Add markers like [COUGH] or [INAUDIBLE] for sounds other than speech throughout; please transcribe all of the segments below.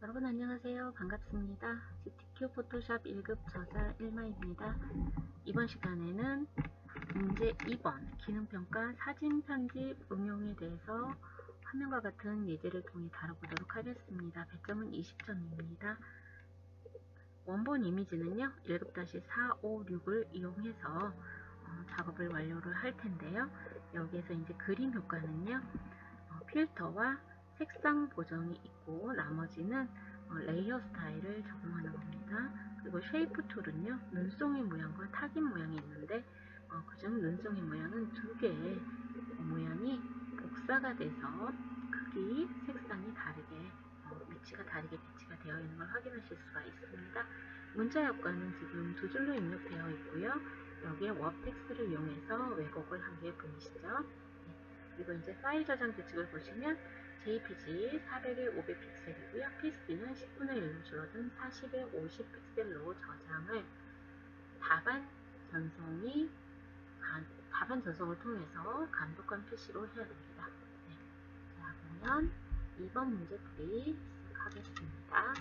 여러분 안녕하세요. 반갑습니다. GTQ 포토샵 1급 저자 1마입니다. 이번 시간에는 문제 2번 기능평가 사진 편집 응용에 대해서 화면과 같은 예제를 통해 다뤄보도록 하겠습니다. 100점은 20점입니다. 원본 이미지는요. 1급-4, 5, 6을 이용해서 어, 작업을 완료를 할 텐데요. 여기에서 이제 그림 효과는요. 어, 필터와 색상 보정이 있고 나머지는 어, 레이어 스타일을 적용하는 겁니다. 그리고 쉐이프 툴은요. 눈송이 모양과 타깃 모양이 있는데 어, 그중 눈송이 모양은 두 개의 모양이 복사가 돼서 크기, 색상이 다르게 어, 위치가 다르게 배치가 되어 있는 걸 확인하실 수가 있습니다. 문자 효과는 지금 두 줄로 입력되어 있고요. 여기에 워텍스를 이용해서 왜곡을 한 게 보이시죠? 네. 그리고 이제 파일 저장 규칙을 보시면 JPG 400에 500픽셀이고요. PSB는 10분의 1로 줄어든 40에 50픽셀로 저장을 다반 전송이 다반 전송을 통해서 감독한 PC로 해야 됩니다. 네. 자 그러면 2번 문제 풀이 시작하겠습니다.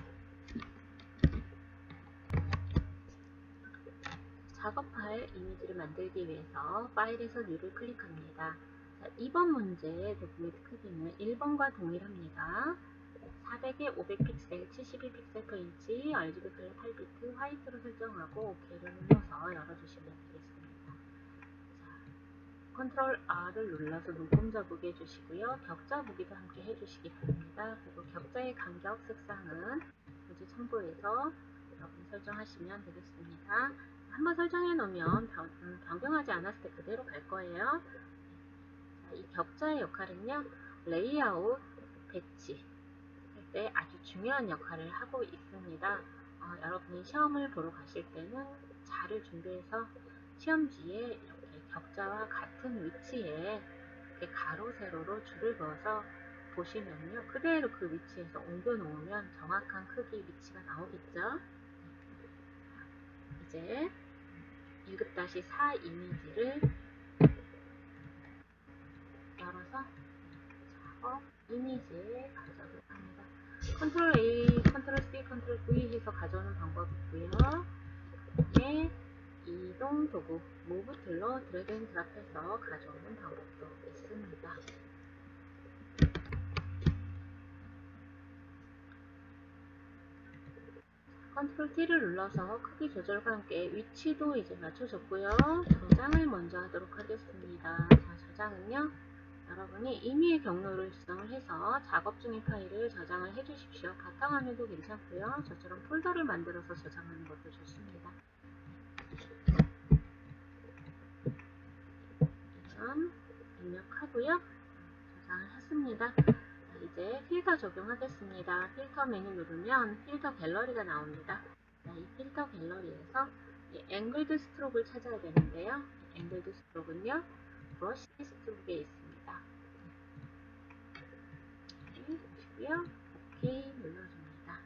작업 파일 이미지를 만들기 위해서 파일에서 뉴를 클릭합니다. 자, 2번 문제의 도구메트 크기는 1번과 동일합니다. 400에 500픽셀, 72픽셀 per 인치, RGB 클 8비트, 화이트로 설정하고 OK를 눌러서 열어주시면 되겠습니다. 자, 컨트롤 R을 눌러서 눈금자 보기 해주시고요. 격자 보기도 함께 해주시기 바랍니다. 그리고 격자의 간격 색상은 굳이 참고해서 여러분 설정하시면 되겠습니다. 한번 설정해 놓으면 음, 변경하지 않았을 때 그대로 갈 거예요. 이 격자의 역할은요, 레이아웃, 배치 할 때 아주 중요한 역할을 하고 있습니다. 어, 여러분이 시험을 보러 가실 때는 자를 준비해서 시험지에 이렇게 격자와 같은 위치에 이렇게 가로, 세로로 줄을 그어서 보시면요. 그대로 그 위치에서 옮겨 놓으면 정확한 크기 위치가 나오겠죠. 이제 1급-4 이미지를 열어서 작업 이미지에 가져오도록 합니다. 컨트롤 A, 컨트롤 C, 컨트롤 V 해서 가져오는 방법이 있고요. 네, 이동 도구 모브 툴로 드래그 앤 드랍해서 가져오는 방법도 있습니다. 컨트롤 T를 눌러서 크기 조절과 함께 위치도 이제 맞춰줬고요. 저장을 먼저 하도록 하겠습니다. 자, 저장은요. 여러분이 임의의 경로를 지정을 해서 작업 중인 파일을 저장을 해 주십시오. 바탕화면도 괜찮고요. 저처럼 폴더를 만들어서 저장하는 것도 좋습니다. 이런 입력하고요. 저장을 했습니다. 이제 필터 적용하겠습니다. 필터 메뉴 누르면 필터 갤러리가 나옵니다. 이 필터 갤러리에서 앵글드 스트로크를 찾아야 되는데요. 앵글드 스트로크는요. 브러쉬 스트로크에 있습니다. 보시고요. 오케이 눌러줍니다.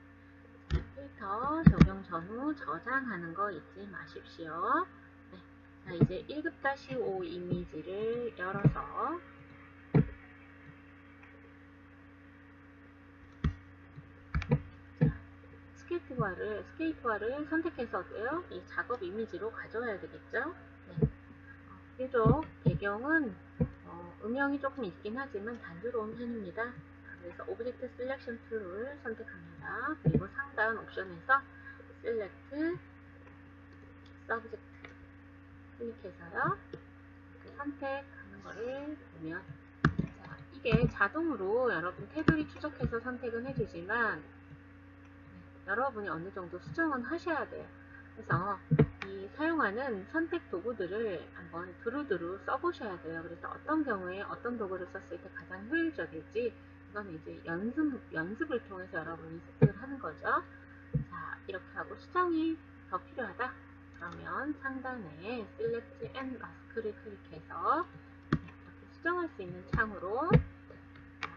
필터 적용 전후 저장하는 거 잊지 마십시오. 네. 자, 이제 1급-5 이미지를 열어서 스케이트바를, 스케이트바를 선택해서도요, 이 작업 이미지로 가져와야 되겠죠? 네. 어, 비교적 배경은 어, 음영이 조금 있긴 하지만 단조로운 편입니다. 그래서 오브젝트 셀렉션 툴을 선택합니다. 그리고 상단 옵션에서 셀렉트 서브젝트 클릭해서요. 선택하는 거를 보면 자, 이게 자동으로 여러분 테두리 추적해서 선택은 해주지만 네, 여러분이 어느 정도 수정은 하셔야 돼요. 그래서 이 사용하는 선택 도구들을 한번 두루두루 써보셔야 돼요. 그래서 어떤 경우에 어떤 도구를 썼을 때 가장 효율적일지 이거는 이제 연습, 연습을 통해서 여러분이 습득을 하는 거죠. 자, 이렇게 하고 수정이 더 필요하다. 그러면 상단에 Select and Mask를 클릭해서 이렇게 수정할 수 있는 창으로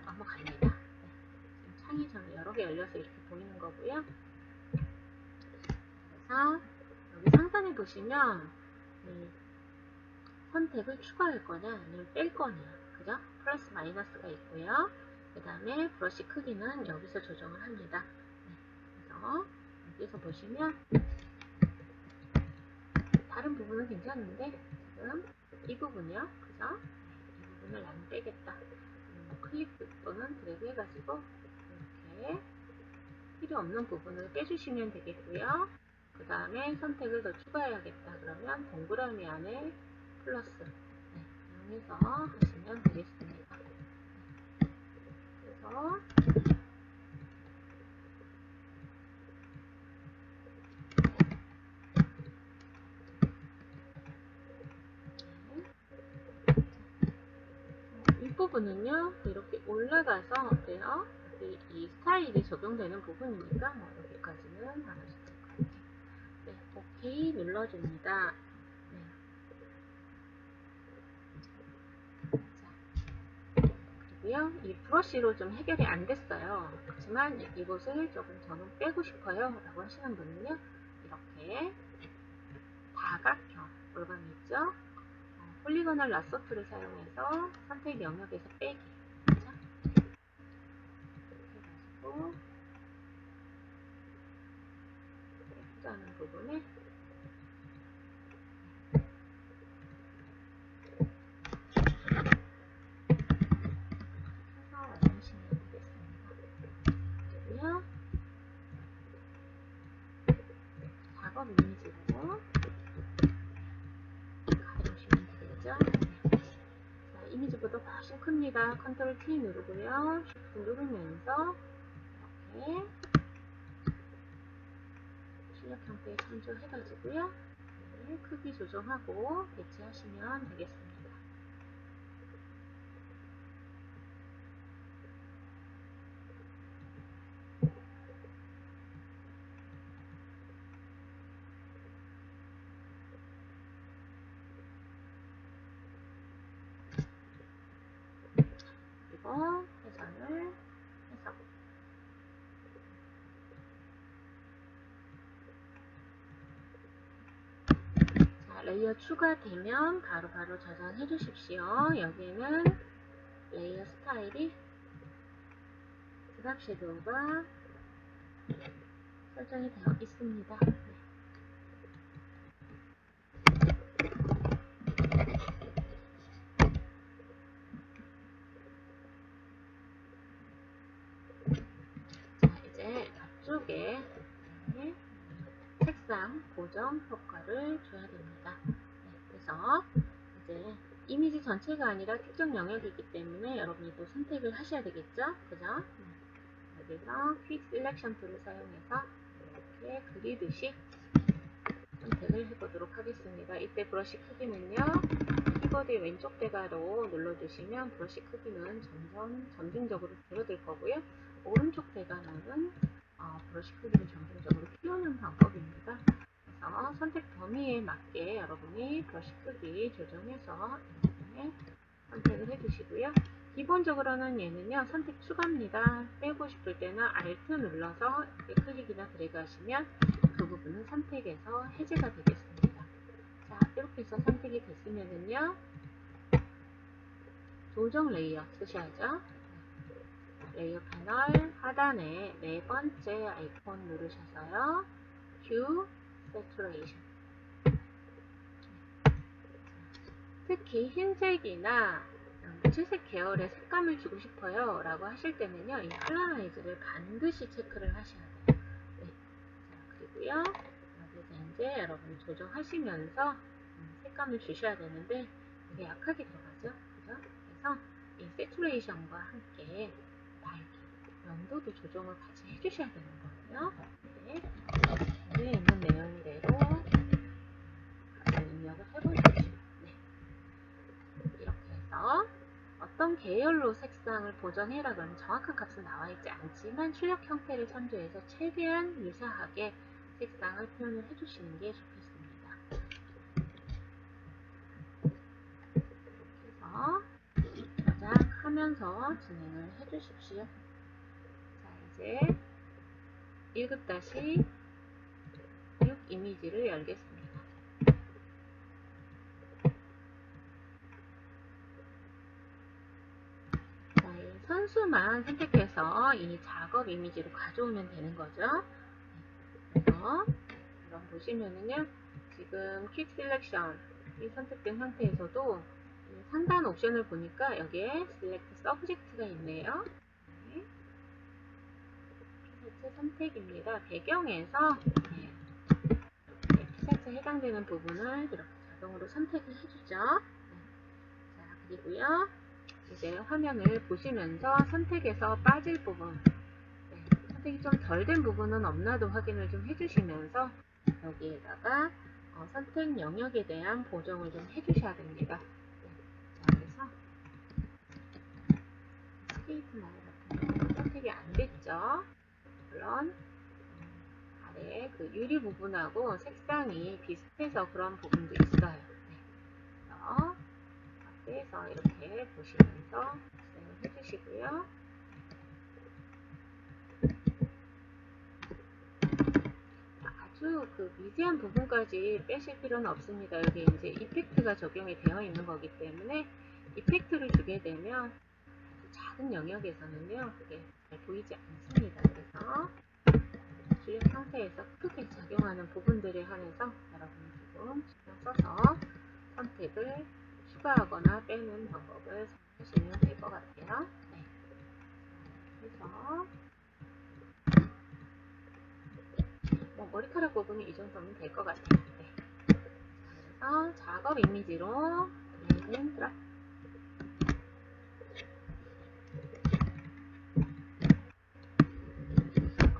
넘어갑니다. 네, 창이 저는 여러 개 열려서 이렇게 보이는 거고요. 그래서 여기 상단에 보시면 선택을 추가할 거냐 아니면 뺄 거냐 그죠? 플러스 마이너스가 있고요. 그 다음에 브러쉬 크기는 여기서 조정을 합니다. 네, 그래서 여기서 보시면 다른 부분은 괜찮은데 지금 이 부분이요. 그죠? 이 부분을 나는 빼겠다. 음, 클릭 또는 드래그 해가지고 이렇게 필요 없는 부분을 빼주시면 되겠고요. 그 다음에 선택을 더 추가해야겠다. 그러면 동그라미 안에 플러스 네, 이용해서 하시면 되겠습니다. 이 부분은요 이렇게 올라가서 어때요? 이 스타일이 적용되는 부분이니까 뭐 여기까지는 안 하셔도 될 것 같아요. 네, 오케이 눌러줍니다. 네. 자, 그리고요 이 브러쉬로 좀 해결이 안 됐어요. 그렇지만 이곳을 조금 저는 빼고 싶어요 라고 하시는 분은요 이렇게 다각형 올감이 있죠? 폴리고널 라소트를 사용해서 선택 영역에서 빼기 그렇죠? 이렇게 해가지고 빼고자는 부분에 해서 완성시면 되겠습니다. 그리고요 작업 이미지로 가져오시면 되겠죠? 자, 이미지보다 큽니다. 컨트롤 T 누르고요. 쉬프트 누르면서 이렇게 출력 형태에 참조해가지고요. 네, 크기 조정하고 배치하시면 되겠습니다. 회전을 해서 자, 레이어 추가되면 바로 바로 저장해 주십시오. 여기는 레이어 스타일이 드랍 섀도우가 설정이 되어 있습니다. 네. 자, 이제 앞쪽에 네, 색상 고정 효과를 줘야 됩니다. 네, 그래서 이제 이미지 전체가 아니라 특정 영역이기 때문에 여러분이 또 선택을 하셔야 되겠죠? 그죠? 네, 여기서 퀵 셀렉션 툴을 사용해서 이렇게 그리듯이 선택을 해보도록 하겠습니다. 이때 브러쉬 크기는요, 키보드의 왼쪽 대가로 눌러주시면 브러쉬 크기는 점점 점진적으로 줄어들 거고요. 오른쪽 대가로는 어, 브러쉬 크기를 점진적으로 키우는 방법입니다. 그래서 선택 범위에 맞게 여러분이 브러쉬 크기 조정해서 이렇게 선택을 해주시고요. 기본적으로는 얘는요 선택 추가입니다. 빼고 싶을 때는 Alt 눌러서 클릭이나 드래그 하시면 그 부분은 선택에서 해제가 되겠습니다. 자 이렇게 해서 선택이 됐으면은요 조정 레이어 쓰셔야죠. 레이어 패널 하단에 네 번째 아이콘 누르셔서요. Q Saturation 특히 흰색이나 무채색 계열의 색감을 주고 싶어요 라고 하실 때는요 이 할라라이즈를 반드시 체크를 하셔야 돼요 네. 자, 그리고요 여기서 이제 여러분이 조정하시면서 음, 색감을 주셔야 되는데 이게 약하게 들어가죠 그죠? 그래서 이 세츄레이션과 함께 연도도 조정을 같이 해주셔야 되는 거예요 네. 여기에 있는 내용대로 입력을 해보십시오 네. 이렇게 해서 어떤 계열로 색상을 보정해라 그러면 정확한 값은 나와 있지 않지만 출력 형태를 참조해서 최대한 유사하게 색상을 표현을 해주시는 게 좋겠습니다. 이렇게 해서 하면서 진행을 해주십시오. 자 이제 1급-6 이미지를 열겠습니다. 자, 이 선수만 선택해서 이 작업 이미지로 가져오면 되는 거죠. 그럼 보시면은요. 지금 퀵 셀렉션이 선택된 상태에서도 상단 옵션을 보니까 여기에 select subject가 있네요. 네. 피사체 선택입니다. 배경에서 네. 피사체 해당되는 부분을 이렇게 자동으로 선택을 해주죠. 네. 자 그리고요. 이제 화면을 보시면서 선택에서 빠질 부분 네. 선택이 좀 덜 된 부분은 없나도 확인을 좀 해주시면서 여기에다가 어, 선택 영역에 대한 보정을 좀 해주셔야 됩니다. 네. 자, 그래서 스케이트 라인 같은 경우는 선택이 안 됐죠. 물론 음, 아래 그 유리 부분하고 색상이 비슷해서 그런 부분도 있어요. 네. 그래서 이렇게 보시면서 진행을 해주시고요. 그 미세한 부분까지 빼실 필요는 없습니다. 여기 이제 이펙트가 적용이 되어 있는 거기 때문에 이펙트를 주게 되면 작은 영역에서는요, 그게 잘 보이지 않습니다. 그래서 주력 상태에서 크게 작용하는 부분들에 한해서 여러분이 지금 신경 써서 선택을 추가하거나 빼는 방법을 사용하시면 될 것 같아요. 네. 그래서 뭐 머리카락 부분이 이 정도면 될 것 같아요. 네. 그래서 작업 이미지로 드래그 드랍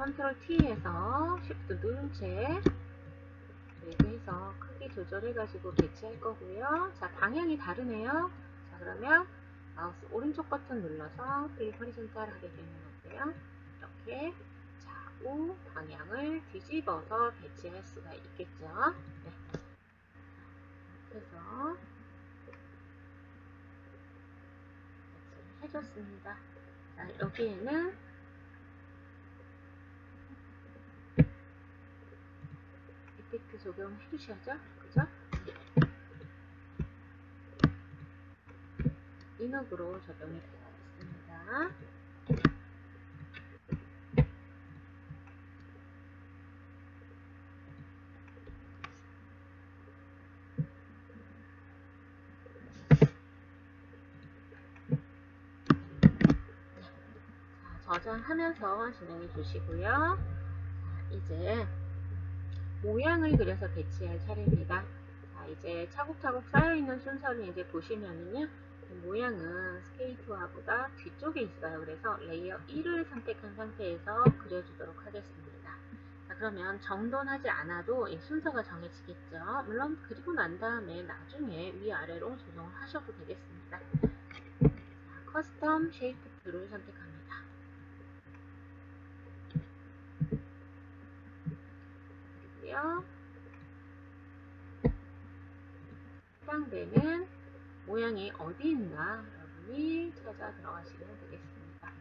컨트롤 T에서 Shift 누른 채 드래그해서 크기 조절해가지고 배치할 거고요. 자 방향이 다르네요. 자 그러면 마우스 오른쪽 버튼 눌러서 플립 허리존탈 하게 되면 어때요? 이렇게 좌우 방향을 뒤집어서 배치할 수가 있겠죠. 네. 그래서 배치를 해줬습니다. 자 여기에는 이펙트 적용해 주셔야죠. 그죠? 인업으로 있습니다. 자, 저장하면서 진행해 주시고요. 자, 이제 모양을 그려서 배치할 차례입니다. 자, 이제 차곡차곡 쌓여있는 순서를 이제 보시면은요. 모양은 스케이트화보다 뒤쪽에 있어요. 그래서 레이어 1을 선택한 상태에서 그려주도록 하겠습니다. 자, 그러면 정돈하지 않아도 이 순서가 정해지겠죠. 물론 그리고 난 다음에 나중에 위아래로 조정을 하셔도 되겠습니다. 자, 커스텀 쉐이프 툴을 선택합니다. 그리고요. 해당되는 모양이 어디 있나 여러분이 찾아 들어가시면 되겠습니다.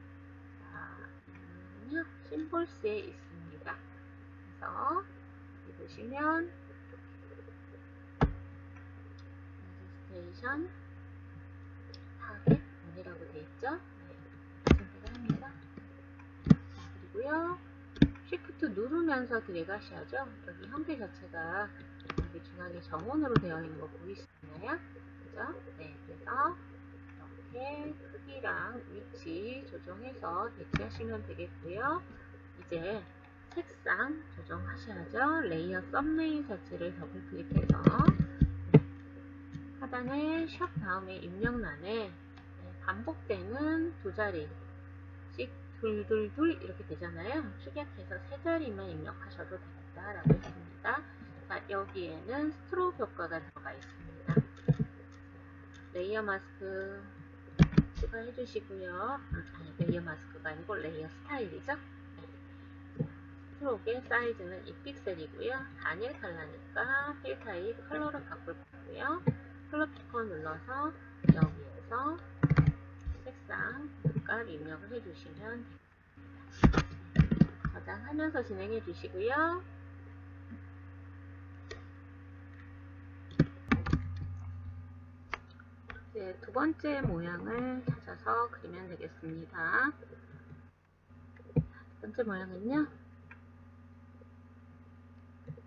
자, 음, 심볼스에 있습니다. 그래서 여기 보시면 스테이션 타겟 원이라고 되어 있죠. 네, 선택을 합니다. 자, 그리고요. 쉬프트 누르면서 들어가셔야죠. 여기 형태 자체가 여기 중앙에 정원으로 되어 있는 거 보이시나요? 그죠? 네, 그래서 이렇게 크기랑 위치 조정해서 배치하시면 되겠고요. 이제 색상 조정하셔야죠. 레이어 썸네일 자체를 더블 클릭해서 네. 하단에 샵 다음에 입력란에 네, 반복되는 두 자리씩 둘둘둘 이렇게 되잖아요. 축약해서 세 자리만 입력하셔도 되겠다라고 했습니다. 자, 여기에는 스트로크 효과가 들어가 있습니다. 레이어 마스크 추가해 주시고요. 음, 아니, 레이어 마스크가 아니고 레이어 스타일이죠. 네. 스트로크의 사이즈는 2픽셀이고요. 단일 컬러니까 필 타입 컬러로 바꿀 거고요. 컬러 피커 눌러서 여기에서 색상 값 입력을 해주시면 됩니다. 저장하면서 진행해 주시고요. 이제 두 번째 모양을 찾아서 그리면 되겠습니다. 두 번째 모양은요.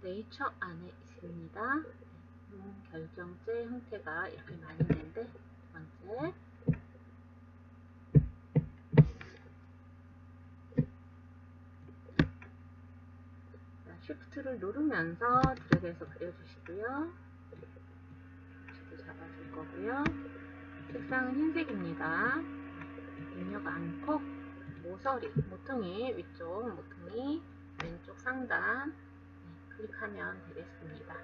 네이처 안에 있습니다. 음, 결정체 형태가 이렇게 많이 있는데 두 번째 쉬프트를 누르면서 드래그해서 그려주시고요. 거고요. 색상은 흰색입니다. 입력 않고 모서리, 모퉁이 위쪽, 모퉁이 왼쪽 상단 네, 클릭하면 되겠습니다.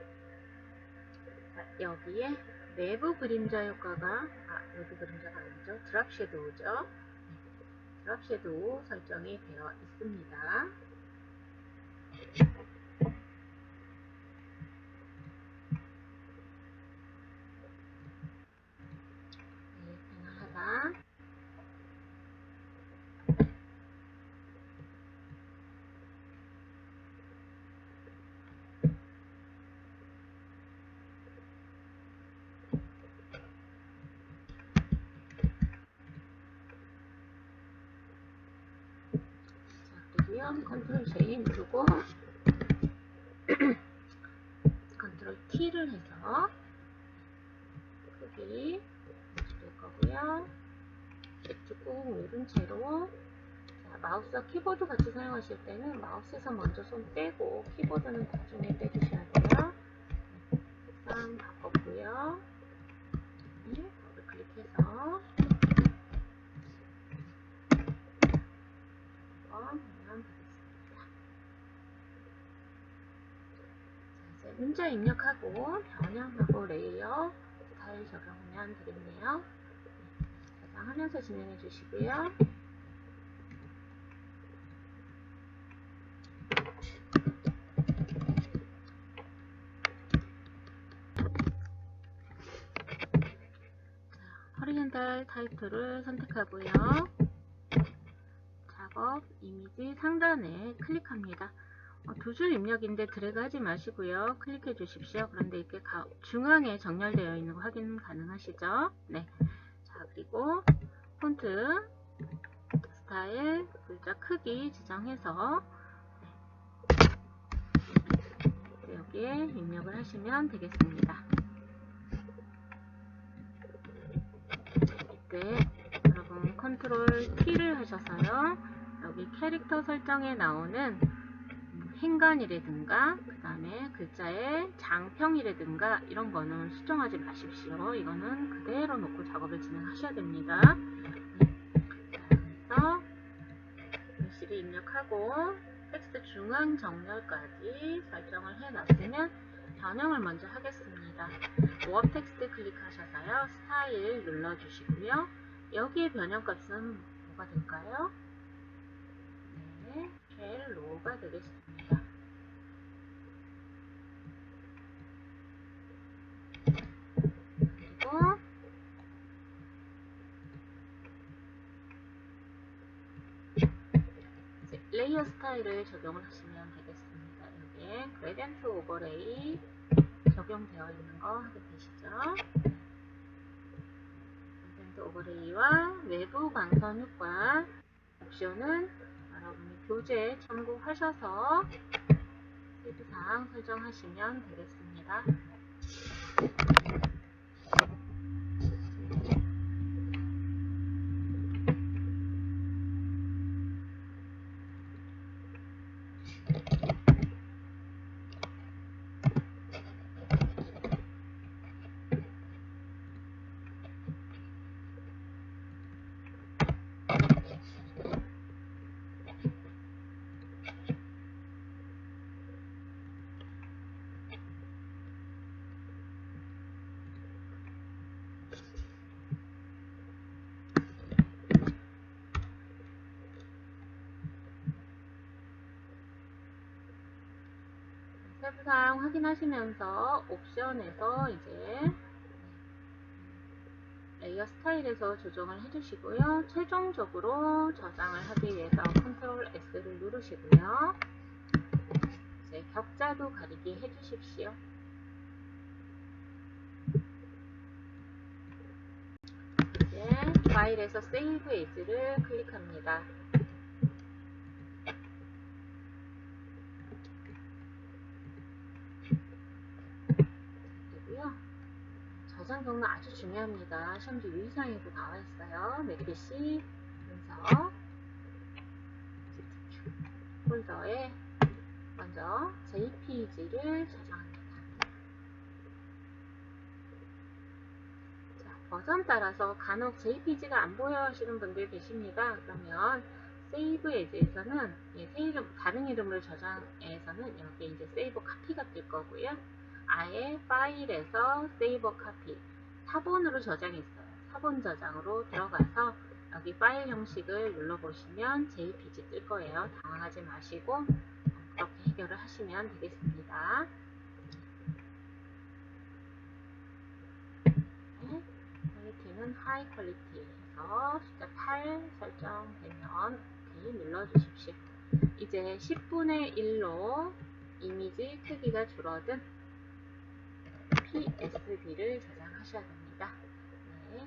자, 여기에 내부 그림자 효과가 아, 내부 그림자가 아니죠. 드랍 섀도우죠. 네, 드랍 섀도우 설정이 되어 있습니다. 네, 가능하다. 자, 그리고요. 컨트롤 J 누르고 [CLEARS THROAT] 컨트롤 T를 해서 크기 될 거고요. 꾹 누른 채로 자, 마우스와 키보드 같이 사용하실 때는 마우스에서 먼저 손 떼고 키보드는 나중에 떼주셔야 돼요. 네, 색상 바꿨고요. 네, 더블 클릭해서 한번 보면 되겠습니다. 자, 이제 문자 입력하고 변형하고 레이어 스타일 적용하면 되겠네요. 네, 저장하면서 진행해 주시고요. 허리젠탈 타이틀을 선택하고요. 작업, 이미지 상단에 클릭합니다. 어, 두줄 입력인데 드래그 하지 마시고요. 클릭해 주십시오. 그런데 이렇게 가, 중앙에 정렬되어 있는 거 확인 가능하시죠? 네. 자, 그리고 폰트, 스타일, 글자 크기 지정해서 네, 여기에 입력을 하시면 되겠습니다. 이때 여러분 컨트롤 T를 하셔서요. 여기 캐릭터 설정에 나오는 행간이라든가 그 다음에 글자의 장평이라든가 이런 거는 수정하지 마십시오. 이거는 그대로 놓고 작업을 진행하셔야 됩니다. 그래서 글씨를 입력하고 텍스트 중앙 정렬까지 설정을 해놨으면 변형을 먼저 하겠습니다. 모업 텍스트 클릭하셔서요. 스타일 눌러주시고요. 여기에 변형값은 뭐가 될까요? 네, 갤로가 되겠습니다. 그리고 이제 레이어 스타일을 적용을 하시면 되겠습니다. 여기에 그레디언트 오버레이 적용되어 있는 거 하게 되시죠. 그레디언트 오버레이와 외부 광선 효과 옵션은 여러분이 교재 참고하셔서 세부사항 설정하시면 되겠습니다. 세부사항 확인하시면서 옵션에서 이제 레이어 스타일에서 조정을 해주시고요. 최종적으로 저장을 하기 위해서 컨트롤 S를 누르시고요. 이제 격자도 가리기 해주십시오. 이제 파일에서 세이브 에즈를 클릭합니다. 경우는 아주 중요합니다. 시험지 유의사항에도 나와 있어요. 맥피시 문서 폴더에 먼저 JPG를 저장합니다. 자, 버전 따라서 간혹 JPG가 안 보여 하시는 분들 계십니다. 그러면 세이브 에즈에서는 예, 세이브 다른 이름으로 저장해서는 여기 이제 세이브 카피가 뜰 거고요. 아예 파일에서 세이버 카피 4번으로 저장했어요. 4번 저장으로 들어가서 여기 파일 형식을 눌러보시면 JPG 뜰 거예요. 당황하지 마시고 그렇게 해결을 하시면 되겠습니다. 네, 퀄리티는 하이 퀄리티에서 숫자 8 설정되면 오케이 눌러주십시오. 이제 10분의 1로 이미지 크기가 줄어든 PSD를 저장 하셔야 됩니다. 네.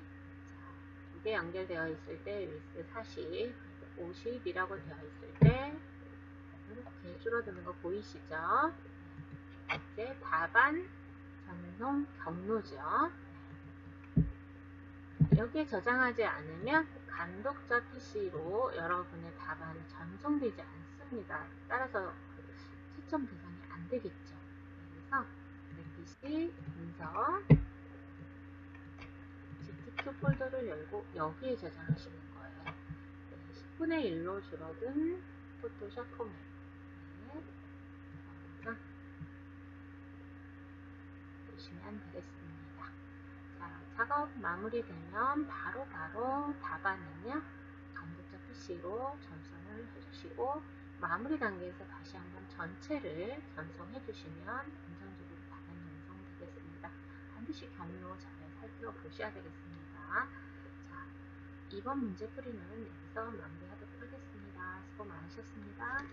두 개 연결되어 있을 때 위스 40, 50이라고 되어 있을 때 이렇게 줄어드는 거 보이시죠? 네. 이제 답안 전송 경로죠. 네. 여기에 저장하지 않으면 간독자 PC로 여러분의 답안이 전송되지 않습니다. 따라서 채점 대상이 안 되겠죠. 그래서 PC 문서 GTQ 폴더를 열고 여기에 저장하시는 거예요. 네, 10분의 1로 줄어든 포토샵 포맷. 네, 영상 보시면 되겠습니다. 자, 작업 마무리되면 바로바로 바로 답안은요. 감독자 PC로 전송을 해주시고 마무리 단계에서 다시 한번 전체를 전송해 주시면 안정적으로 답안 전송되겠습니다. 반드시 경로 잘 살펴보셔야 되겠습니다. 자, 이번 문제 풀이는 여기서 마무리하도록 하겠습니다. 수고 많으셨습니다.